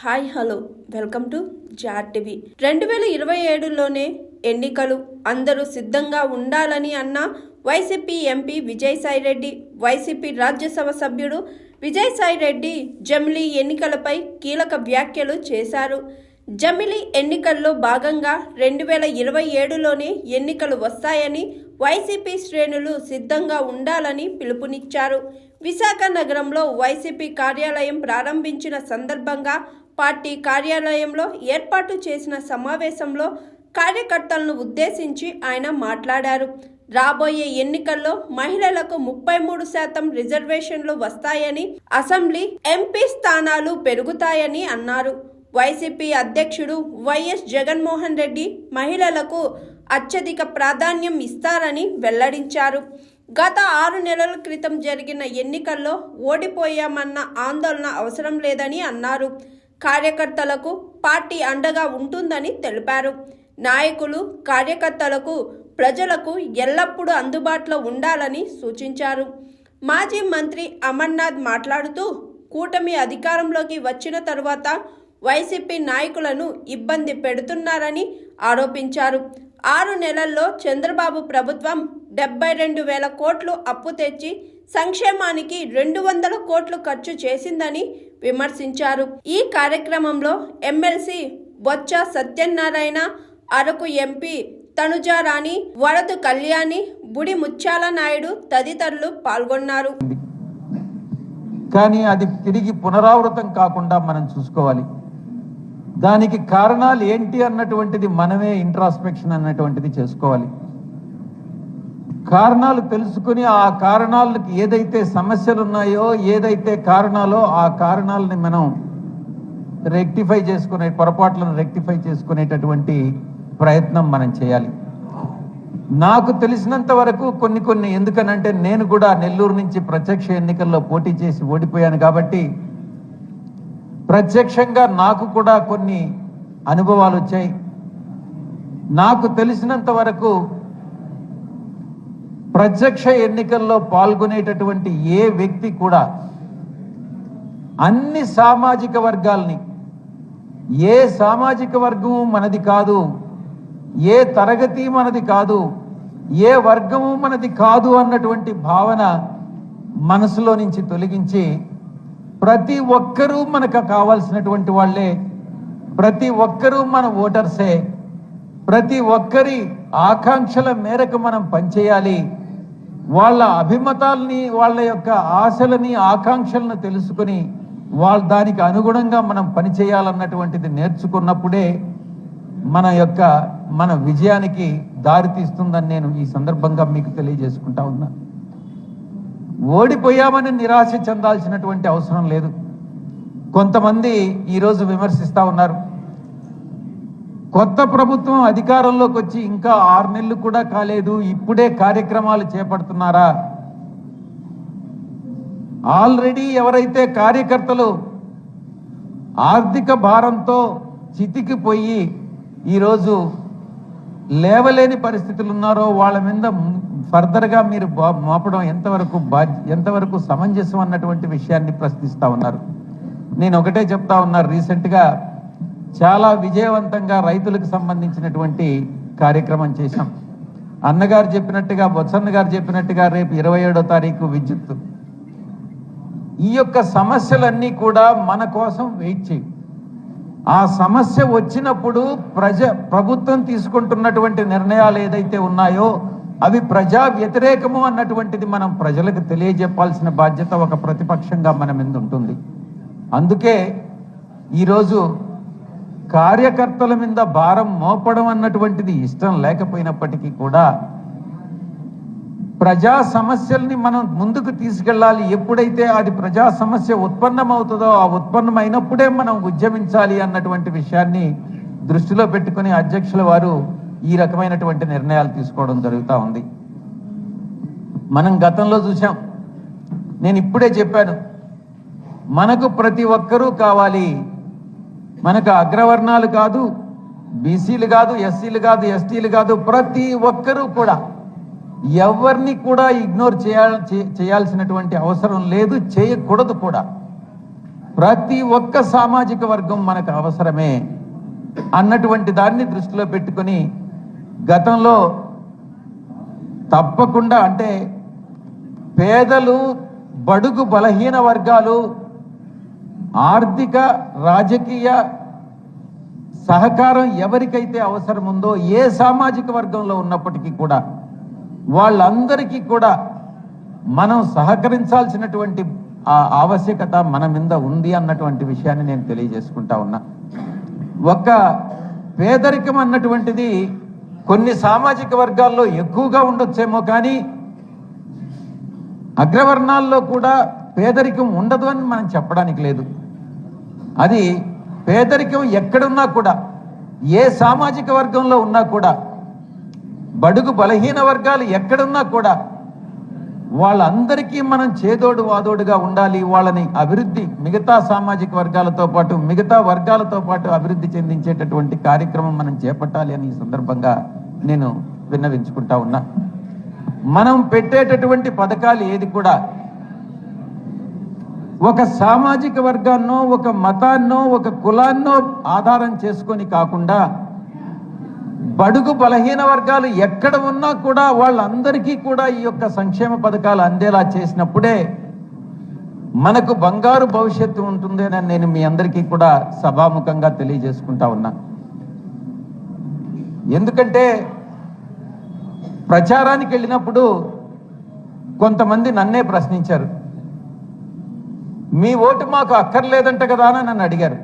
Hi hello. Welcome to jar TV. రెండు వేల ఇరవై ఏడులోనే ఎన్నికలు అందరూ సిద్ధంగా ఉండాలని అన్న YCP MP Vijayasai Reddy YCP Rajya Sabha సభ్యుడు విజయసాయి రెడ్డి జమిలీ ఎన్నికలపై కీలక వ్యాఖ్యలు చేశారు. జమిలీ ఎన్నికల్లో భాగంగా రెండు వేల ఇరవై ఏడులోనే ఎన్నికలు వస్తాయని వైసీపీ శ్రేణులు సిద్ధంగా ఉండాలని పిలుపునిచ్చారు. విశాఖ నగరంలో వైసీపీ కార్యాలయం ప్రారంభించిన సందర్భంగా పార్టీ కార్యాలయంలో ఏర్పాటు చేసిన సమావేశంలో కార్యకర్తలను ఉద్దేశించి ఆయన మాట్లాడారు. రాబోయే ఎన్నికల్లో మహిళలకు ముప్పై మూడు శాతం రిజర్వేషన్లు వస్తాయని అసెంబ్లీ ఎంపీ స్థానాలు పెరుగుతాయని అన్నారు. వైసీపీ అధ్యక్షుడు వైఎస్ జగన్మోహన్ రెడ్డి మహిళలకు అత్యధిక ప్రాధాన్యం ఇస్తారని వెల్లడించారు. గత ఆరు నెలల క్రితం జరిగిన ఎన్నికల్లో ఓడిపోయామన్న ఆందోళన అవసరం లేదని అన్నారు. కార్యకర్తలకు పార్టీ అండగా ఉంటుందని తెలిపారు. నాయకులు కార్యకర్తలకు ప్రజలకు ఎల్లప్పుడూ అందుబాటులో ఉండాలని సూచించారు. మాజీ మంత్రి అమర్నాథ్ మాట్లాడుతూ కూటమి అధికారంలోకి వచ్చిన తర్వాత వైసీపీ నాయకులను ఇబ్బంది పెడుతున్నారని ఆరోపించారు. ఆరు నెలల్లో చంద్రబాబు ప్రభుత్వం డెబ్బై రెండు వేల కోట్లు అప్పు తెచ్చి సంక్షేమానికి రెండు వందల కోట్లు ఖర్చు చేసిందని విమర్శించారు. ఈ కార్యక్రమంలో ఎమ్మెల్సీ బొత్స సత్యనారాయణ అరకు ఎంపీ తనుజారాణి వరదు కళ్యాణి బుడి ముత్యాల నాయుడు తదితరులు పాల్గొన్నారు. కానీ అది తిరిగి పునరావృతం కాకుండా మనం చూసుకోవాలి. దానికి కారణాలు ఏంటి అన్నటువంటిది మనమే ఇంట్రాస్పెక్షన్ అన్నటువంటిది చేసుకోవాలి. కారణాలు తెలుసుకుని ఆ కారణాలకు ఏదైతే సమస్యలు ఉన్నాయో ఏదైతే కారణాలో ఆ కారణాలని మనం రెక్టిఫై చేసుకునే పొరపాట్లను రెక్టిఫై చేసుకునేటటువంటి ప్రయత్నం మనం చేయాలి. నాకు తెలిసినంత వరకు కొన్ని కొన్ని ఎందుకనంటే నేను కూడా నెల్లూరు నుంచి ప్రత్యక్ష ఎన్నికల్లో పోటీ చేసి ఓడిపోయాను కాబట్టి ప్రత్యక్షంగా నాకు కూడా కొన్ని అనుభవాలు వచ్చాయి. నాకు తెలిసినంత వరకు ప్రత్యక్ష ఎన్నికల్లో పాల్గొనేటటువంటి ఏ వ్యక్తి కూడా అన్ని సామాజిక వర్గాల్ని ఏ సామాజిక వర్గము మనది కాదు ఏ తరగతి మనది కాదు ఏ వర్గము మనది కాదు అన్నటువంటి భావన మనసులో నుంచి తొలగించి ప్రతి ఒక్కరూ మనకు కావాల్సినటువంటి వాళ్ళే. ప్రతి ఒక్కరూ మన ఓటర్సే. ప్రతి ఒక్కరి ఆకాంక్షల మేరకు మనం పనిచేయాలి. వాళ్ళ అభిమతాల్ని వాళ్ళ యొక్క ఆశలని ఆకాంక్షలను తెలుసుకుని వాళ్ళ దానికి అనుగుణంగా మనం పనిచేయాలన్నటువంటిది నేర్చుకున్నప్పుడే మన యొక్క మన విజయానికి దారి తీస్తుందని నేను ఈ సందర్భంగా మీకు తెలియజేసుకుంటా ఉన్నాను ఓడిపోయామని నిరాశ చెందాల్సినటువంటి అవసరం లేదు. కొంతమంది ఈరోజు విమర్శిస్తూ ఉన్నారు. కొత్త ప్రభుత్వం అధికారంలోకి వచ్చి ఇంకా ఆరు నెలలు కూడా కాలేదు. ఇప్పుడే కార్యక్రమాలు చేపడుతున్నారా? ఆల్రెడీ ఎవరైతే కార్యకర్తలు ఆర్థిక భారంతో చితికిపోయి ఈరోజు లేవలేని పరిస్థితులు ఉన్నారో వాళ్ళ మీద ఫర్దర్గా మీరు బా- మోపడం ఎంతవరకు బాధ్య ఎంతవరకు సమంజసం అన్నటువంటి విషయాన్ని ప్రశ్నిస్తూ ఉన్నారు. నేను ఒకటే చెప్తా ఉన్నారు రీసెంట్గా చాలా విజయవంతంగా రైతులకు సంబంధించినటువంటి కార్యక్రమం చేశాం. అన్నగారు చెప్పినట్టుగా బొత్సన్న గారు చెప్పినట్టుగా రేపు ఇరవై ఏడో తారీఖు విద్యుత్ ఈ యొక్క సమస్యలన్నీ కూడా మన కోసం వెయిట్ చేయి. ఆ సమస్య వచ్చినప్పుడు ప్రజ ప్రభుత్వం తీసుకుంటున్నటువంటి నిర్ణయాలు ఏదైతే ఉన్నాయో అవి ప్రజా వ్యతిరేకము అన్నటువంటిది మనం ప్రజలకు తెలియజెప్పాల్సిన బాధ్యత ఒక ప్రతిపక్షంగా మన మీద ఉంటుంది. అందుకే ఈరోజు కార్యకర్తల మీద భారం మోపడం అన్నటువంటిది ఇష్టం లేకపోయినప్పటికీ కూడా ప్రజా సమస్యల్ని మనం ముందుకు తీసుకెళ్ళాలి. ఎప్పుడైతే అది ప్రజా సమస్య ఉత్పన్నమవుతుందో ఆ ఉత్పన్నమైనప్పుడే మనం ఉద్యమించాలి అన్నటువంటి విషయాన్ని దృష్టిలో పెట్టుకుని అధ్యక్షుల వారు ఈ రకమైనటువంటి నిర్ణయాలు తీసుకోవడం జరుగుతూ ఉంది. మనం గతంలో చూసాం నేను ఇప్పుడే చెప్పాను. మనకు ప్రతి ఒక్కరూ కావాలి. మనకు అగ్రవర్ణాలు కాదు బీసీలు కాదు ఎస్సీలు కాదు ఎస్టీలు కాదు ప్రతి ఒక్కరూ కూడా ఎవరిని కూడా ఇగ్నోర్ చేయాల్ చే- చేయాల్సినటువంటి అవసరం లేదు చేయకూడదు కూడా. ప్రతి ఒక్క సామాజిక వర్గం మనకు అవసరమే అన్నటువంటి దాన్ని దృష్టిలో పెట్టుకొని గతంలో తప్పకుండా అంటే పేదలు బడుగు బలహీన వర్గాలు ఆర్థిక రాజకీయ సహకారం ఎవరికైతే అవసరం ఉందో ఏ సామాజిక వర్గంలో ఉన్నప్పటికీ కూడా వాళ్ళందరికీ కూడా మనం సహకరించాల్సినటువంటి ఆ ఆవశ్యకత మన మీద ఉంది అన్నటువంటి విషయాన్ని నేను తెలియజేసుకుంటా ఉన్నా. ఒక పేదరికం అన్నటువంటిది కొన్ని సామాజిక వర్గాల్లో ఎక్కువగా ఉండొచ్చేమో కానీ అగ్రవర్ణాల్లో కూడా పేదరికం ఉండదు అని మనం చెప్పడానికి లేదు. అది పేదరికం ఎక్కడున్నా కూడా ఏ సామాజిక వర్గంలో ఉన్నా కూడా బడుగు బలహీన వర్గాలు ఎక్కడున్నా కూడా వాళ్ళందరికీ మనం చేదోడు వాదోడుగా ఉండాలి. వాళ్ళని అభివృద్ధి మిగతా సామాజిక వర్గాలతో పాటు మిగతా వర్గాలతో పాటు అభివృద్ధి చెందించేటటువంటి కార్యక్రమం మనం చేపట్టాలి అని ఈ సందర్భంగా నేను విన్నవించుకుంటా ఉన్నా. మనం పెట్టేటటువంటి పథకాలు ఏది కూడా? ఒక సామాజిక వర్గాన్నో ఒక మతాన్నో ఒక కులాన్నో ఆధారం చేసుకొని కాకుండా బడుగు బలహీన వర్గాలు ఎక్కడ ఉన్నా కూడా వాళ్ళందరికీ కూడా ఈ యొక్క సంక్షేమ పథకాలు అందేలా చేసినప్పుడే మనకు బంగారు భవిష్యత్తు ఉంటుంది అని నేను మీ అందరికీ కూడా సభాముఖంగా తెలియజేసుకుంటా ఉన్నా. ఎందుకంటే ప్రచారానికి వెళ్ళినప్పుడు కొంతమంది నన్నే ప్రశ్నించారు. మీ ఓటు మాకు అక్కర్లేదంట కదా అని నన్ను అడిగారు.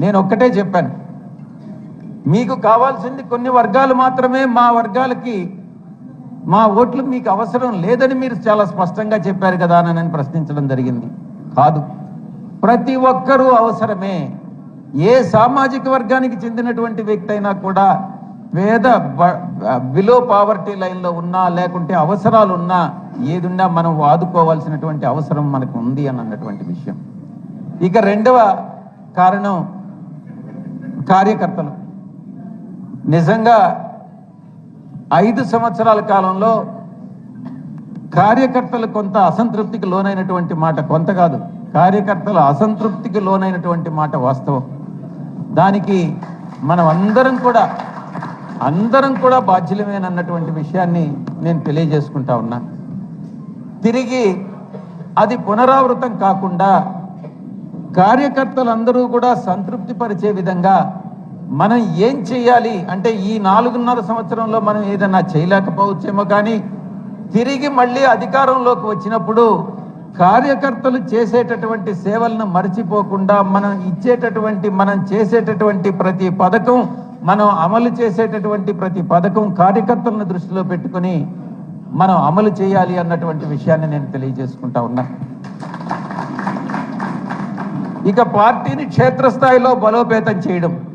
నేను ఒక్కటే చెప్పాను. మీకు కావాల్సింది కొన్ని వర్గాలు మాత్రమే మా వర్గాలకి మా ఓట్లు మీకు అవసరం లేదని మీరు చాలా స్పష్టంగా చెప్పారు కదా అని నేను ప్రశ్నించడం జరిగింది. కాదు. ప్రతి ఒక్కరూ అవసరమే. ఏ సామాజిక వర్గానికి చెందినటువంటి వ్యక్తి అయినా కూడా పేద బిలో పావర్టీ లైన్లో ఉన్నా లేకుంటే అవసరాలు ఉన్నా ఏదున్నా మనం వాదుకోవాల్సినటువంటి అవసరం మనకు ఉంది అని అన్నటువంటి విషయం. ఇక రెండవ కారణం కార్యకర్తలు. నిజంగా ఐదు సంవత్సరాల కాలంలో కార్యకర్తలు కొంత అసంతృప్తికి లోనైనటువంటి మాట కొంత కాదు. కార్యకర్తలు అసంతృప్తికి లోనైనటువంటి మాట వాస్తవం. దానికి మనం అందరం కూడా అందరం కూడా బాధ్యులమేనన్నటువంటి విషయాన్ని నేను తెలియజేసుకుంటా ఉన్నా. తిరిగి అది పునరావృతం కాకుండా కార్యకర్తలందరూ కూడా సంతృప్తి పరిచే విధంగా మనం ఏం చేయాలి? అంటే ఈ నాలుగున్నర సంవత్సరంలో మనం ఏదైనా చేయలేకపోవచ్చేమో కానీ తిరిగి మళ్ళీ అధికారంలోకి వచ్చినప్పుడు కార్యకర్తలు చేసేటటువంటి సేవలను మర్చిపోకుండా మనం ఇచ్చేటటువంటి మనం చేసేటటువంటి ప్రతి పథకం మనం అమలు చేసేటటువంటి ప్రతి పథకం కార్యకర్తలను దృష్టిలో పెట్టుకొని మనం అమలు చేయాలి అన్నటువంటి విషయాన్ని నేను తెలియజేసుకుంటా ఉన్నా. ఇక పార్టీని క్షేత్రస్థాయిలో బలోపేతం చేయడం.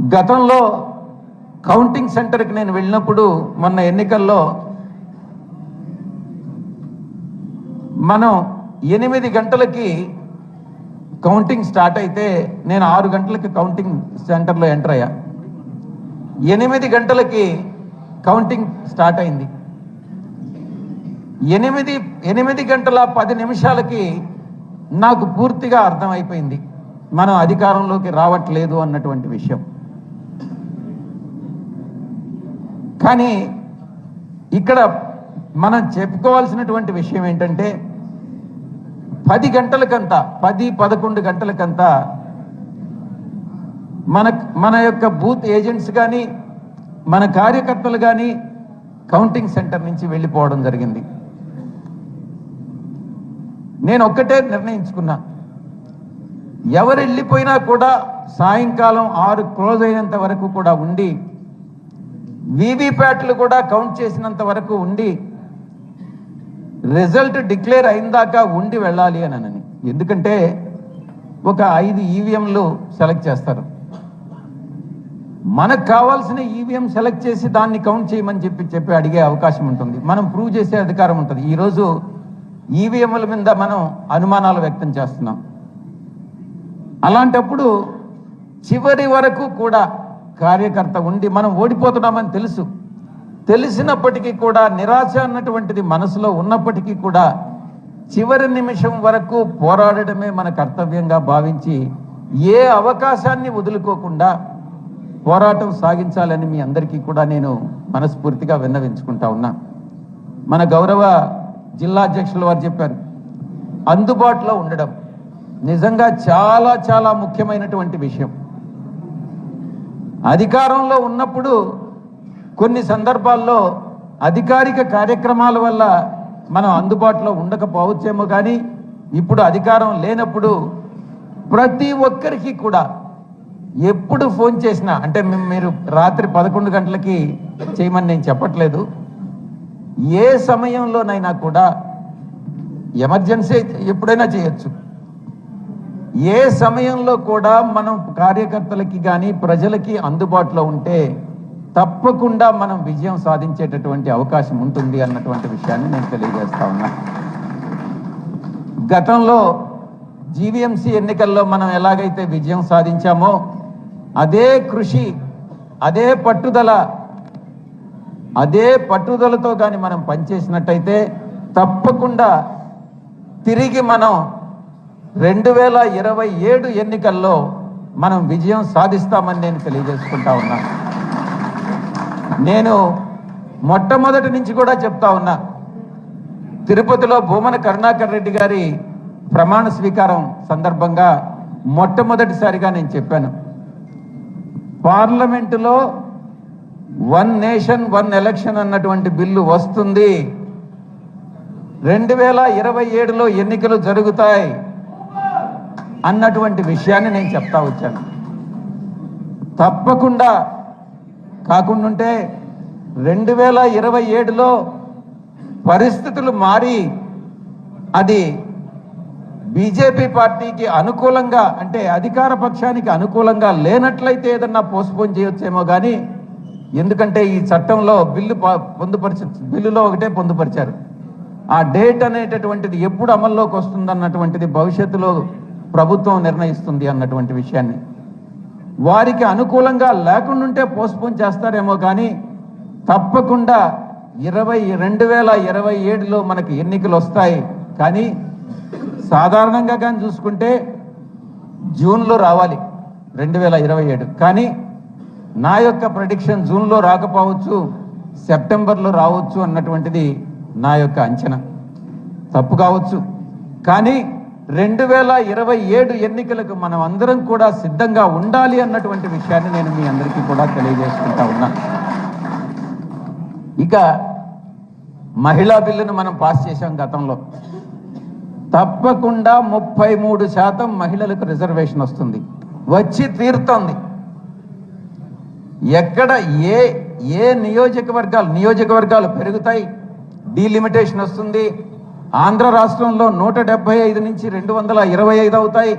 గతంలో కౌంటింగ్ సెంటర్కి నేను వెళ్ళినప్పుడు మొన్న ఎన్నికల్లో మనం ఎనిమిది గంటలకి కౌంటింగ్ స్టార్ట్ అయితే నేను ఆరు గంటలకి కౌంటింగ్ సెంటర్లో ఎంటర్ అయ్యా. ఎనిమిది గంటలకి కౌంటింగ్ స్టార్ట్ అయింది. ఎనిమిది ఎనిమిది గంటల పది నిమిషాలకి నాకు పూర్తిగా అర్థమైపోయింది. మనం అధికారంలోకి రావట్లేదు అన్నటువంటి విషయం. కానీ ఇక్కడ మనం చెప్పుకోవాల్సినటువంటి విషయం ఏంటంటే పది గంటలకంతా పది పదకొండు గంటలకంతా మన మన యొక్క బూత్ ఏజెంట్స్ కానీ మన కార్యకర్తలు కానీ కౌంటింగ్ సెంటర్ నుంచి వెళ్ళిపోవడం జరిగింది. నేను ఒక్కటే నిర్ణయించుకున్నా. ఎవరు వెళ్ళిపోయినా కూడా సాయంకాలం ఆరు క్లోజ్ అయినంత వరకు కూడా ఉండి వీవీప్యాట్లు కూడా కౌంట్ చేసినంత వరకు ఉండి రిజల్ట్ డిక్లేర్ అయిందాకా ఉండి వెళ్ళాలి అని అనని. ఎందుకంటే ఒక ఐదు ఈవీఎంలు సెలెక్ట్ చేస్తారు. మనకు కావాల్సిన ఈవీఎం సెలెక్ట్ చేసి దాన్ని కౌంట్ చేయమని చెప్పి చెప్పి అడిగే అవకాశం ఉంటుంది. మనం ప్రూవ్ చేసే అధికారం ఉంటుంది. ఈరోజు ఈవీఎంల మీద మనం అనుమానాలు వ్యక్తం చేస్తున్నాం. అలాంటప్పుడు చివరి వరకు కూడా కార్యకర్త ఉండి మనం ఓడిపోతున్నామని తెలుసు. తెలిసినప్పటికీ కూడా నిరాశ అన్నటువంటిది మనసులో ఉన్నప్పటికీ కూడా చివరి నిమిషం వరకు పోరాడటమే మన కర్తవ్యంగా భావించి ఏ అవకాశాన్ని వదులుకోకుండా పోరాటం సాగించాలని మీ అందరికీ కూడా నేను మనస్ఫూర్తిగా విన్నవించుకుంటా ఉన్నా. మన గౌరవ జిల్లా అధ్యక్షుల వారు చెప్పారు అందుబాటులో ఉండడం నిజంగా చాలా చాలా ముఖ్యమైనటువంటి విషయం. అధికారంలో ఉన్నప్పుడు కొన్ని సందర్భాల్లో అధికారిక కార్యక్రమాల వల్ల మనం అందుబాటులో ఉండకపోవచ్చేమో కానీ ఇప్పుడు అధికారం లేనప్పుడు ప్రతి ఒక్కరికి కూడా ఎప్పుడు ఫోన్ చేసినా అంటే మీరు రాత్రి పదకొండు గంటలకి చేయమని నేను చెప్పట్లేదు. ఏ సమయంలోనైనా కూడా ఎమర్జెన్సీ అయితే ఎప్పుడైనా చేయొచ్చు. ఏ సమయంలో కూడా మనం కార్యకర్తలకి కానీ ప్రజలకి అందుబాటులో ఉంటే తప్పకుండా మనం విజయం సాధించేటటువంటి అవకాశం ఉంటుంది అన్నటువంటి విషయాన్ని నేను తెలియజేస్తా ఉన్నా. గతంలో జీవీఎంసీ ఎన్నికల్లో మనం ఎలాగైతే విజయం సాధించామో అదే కృషి అదే పట్టుదల అదే పట్టుదలతో కానీ మనం పనిచేసినట్టయితే తప్పకుండా తిరిగి మనం రెండు వేల ఇరవై ఏడు ఎన్నికల్లో మనం విజయం సాధిస్తామని నేను తెలియజేసుకుంటా ఉన్నా. నేను మొట్టమొదటి నుంచి కూడా చెప్తా ఉన్నా తిరుపతిలో భూమన కరుణాకర్ రెడ్డి గారి ప్రమాణ స్వీకారం సందర్భంగా మొట్టమొదటిసారిగా నేను చెప్పాను. పార్లమెంటులో వన్ నేషన్ వన్ ఎలక్షన్ అన్నటువంటి బిల్లు వస్తుంది. రెండు వేల ఇరవై ఏడులో ఎన్నికలు జరుగుతాయి. అన్నటువంటి విషయాన్ని నేను చెప్తా వచ్చాను. తప్పకుండా కాకుండా రెండు వేల ఇరవై ఏడులో పరిస్థితులు మారి అది బీజేపీ పార్టీకి అనుకూలంగా అంటే అధికార పక్షానికి అనుకూలంగా లేనట్లయితే ఏదన్నా పోస్ట్పోన్ చేయొచ్చేమో కానీ ఎందుకంటే ఈ చట్టంలో బిల్లు ప- పొందుపరిచ బిల్లులో ఒకటే పొందుపరిచారు. ఆ డేట్ అనేటటువంటిది ఎప్పుడు అమల్లోకి వస్తుందన్నటువంటిది భవిష్యత్తులో ప్రభుత్వం నిర్ణయిస్తుంది అన్నటువంటి విషయాన్ని. వారికి అనుకూలంగా లేకుండుంటే పోస్ట్పోన్ చేస్తారేమో కానీ తప్పకుండా ఇరవై రెండు వేల ఇరవై ఏడులో మనకి ఎన్నికలు వస్తాయి కానీ సాధారణంగా కానీ చూసుకుంటే జూన్లో రావాలి రెండు వేల ఇరవై ఏడు. కానీ నా యొక్క ప్రొడిక్షన్ జూన్లో రాకపోవచ్చు సెప్టెంబర్లో రావచ్చు అన్నటువంటిది నా యొక్క అంచనా. తప్పు కావచ్చు. కానీ రెండు వేల ఇరవై ఏడు ఎన్నికలకు మనం అందరం కూడా సిద్ధంగా ఉండాలి అన్నటువంటి విషయాన్ని నేను మీ అందరికీ కూడా తెలియజేసుకుంటా ఉన్నా. ఇక మహిళా బిల్లును మనం పాస్ చేశాం గతంలో. తప్పకుండా ముప్పై మూడు శాతం మహిళలకు రిజర్వేషన్ వస్తుంది. వచ్చి తీరుతోంది. ఎక్కడ ఏ ఏ నియోజకవర్గాలు నియోజకవర్గాలు పెరుగుతాయి డీలిమిటేషన్ వస్తుంది ఆంధ్ర రాష్ట్రంలో నూట డెబ్బై ఐదు నుంచి రెండు వందల ఇరవై ఐదు అవుతాయి.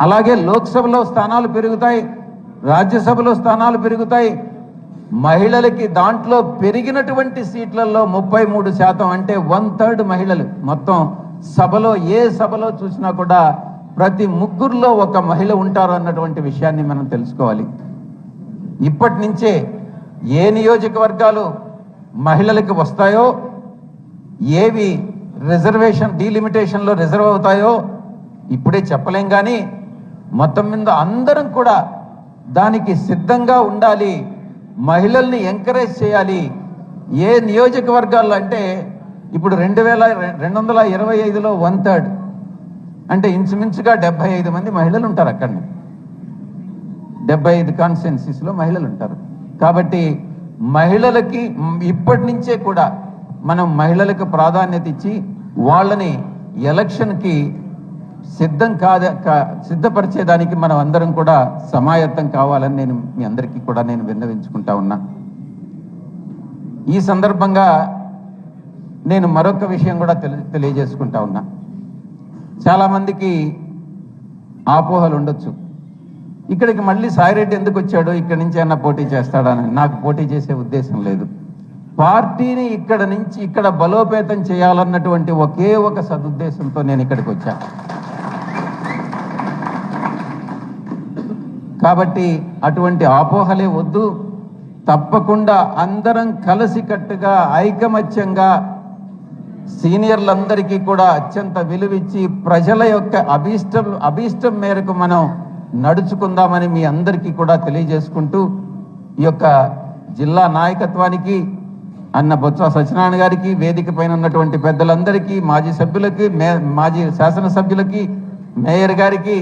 అలాగే లోక్సభలో స్థానాలు పెరుగుతాయి. రాజ్యసభలో స్థానాలు పెరుగుతాయి. మహిళలకి దాంట్లో పెరిగినటువంటి సీట్లలో ముప్పై మూడు శాతం అంటే వన్ థర్డ్ మహిళలు. మొత్తం సభలో ఏ సభలో చూసినా కూడా ప్రతి ముగ్గురులో ఒక మహిళ ఉంటారు అన్నటువంటి విషయాన్ని మనం తెలుసుకోవాలి. ఇప్పటి నుంచే ఏ నియోజకవర్గాలు మహిళలకు వస్తాయో ఏవి రిజర్వేషన్ డీలిమిటేషన్లో రిజర్వ్ అవుతాయో ఇప్పుడే చెప్పలేం కానీ మొత్తం మీద అందరం కూడా దానికి సిద్ధంగా ఉండాలి మహిళల్ని ఎంకరేజ్ చేయాలి. ఏ నియోజకవర్గాల్లో అంటే ఇప్పుడు రెండు వేల రెండు వందల ఇరవై ఐదులో వన్ థర్డ్ అంటే ఇంచుమించుగా డెబ్బై ఐదు మంది మహిళలు ఉంటారు అక్కడనే. డెబ్బై ఐదు కాన్స్టిట్యున్సీస్లో మహిళలు ఉంటారు. కాబట్టి మహిళలకి ఇప్పటి నుంచే కూడా మనం మహిళలకు ప్రాధాన్యత ఇచ్చి వాళ్ళని ఎలక్షన్కి సిద్ధం కాద కా- సిద్ధపరిచేదానికి మనం అందరం కూడా సమాయత్తం కావాలని నేను మీ అందరికీ కూడా నేను విన్నవించుకుంటా ఉన్నా. ఈ సందర్భంగా నేను మరొక విషయం కూడా తెలి తెలియజేసుకుంటా ఉన్నా. చాలామందికి ఆపోహలు ఉండొచ్చు. ఇక్కడికి మళ్ళీ సాయిరెడ్డి ఎందుకు వచ్చాడు ఇక్కడి నుంచి అన్న పోటీ చేస్తాడని నాకు పోటీ చేసే ఉద్దేశం లేదు. పార్టీని ఇక్కడ నుంచి ఇక్కడ బలోపేతం చేయాలన్నటువంటి ఒకే ఒక సదుద్దేశంతో నేను ఇక్కడికి వచ్చాను కాబట్టి అటువంటి ఆపోహలే వద్దు. తప్పకుండా అందరం కలిసికట్టుగా ఐకమత్యంగా సీనియర్లందరికీ కూడా అత్యంత విలువిచ్చి ప్రజల యొక్క అభీష్టం అభీష్టం మేరకు మనం నడుచుకుందామని మీ అందరికీ కూడా తెలియజేసుకుంటూ ఈ యొక్క జిల్లా నాయకత్వానికి అన్న బొత్స సత్యనారాయణ గారికి వేదిక పైన ఉన్నటువంటి పెద్దలందరికీ మాజీ సభ్యులకి మే మాజీ శాసనసభ్యులకి మేయర్ గారికి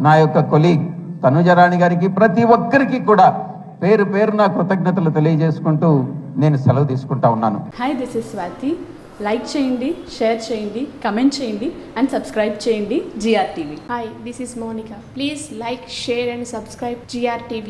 నా యొక్క కొలీగ్ తనుజరాణి గారికి ప్రతి ఒక్కరికి కూడా పేరు పేరు నా కృతజ్ఞతలు తెలియజేసుకుంటూ నేను సెలవు తీసుకుంటా ఉన్నాను hi this is Swathi like చేయండి షేర్ చేయండి కమెంట్ చేయండి అండ్ సబ్స్క్రైబ్ చేయండి GR TV Hi, this is Monica. Please like, share, and subscribe GRTV.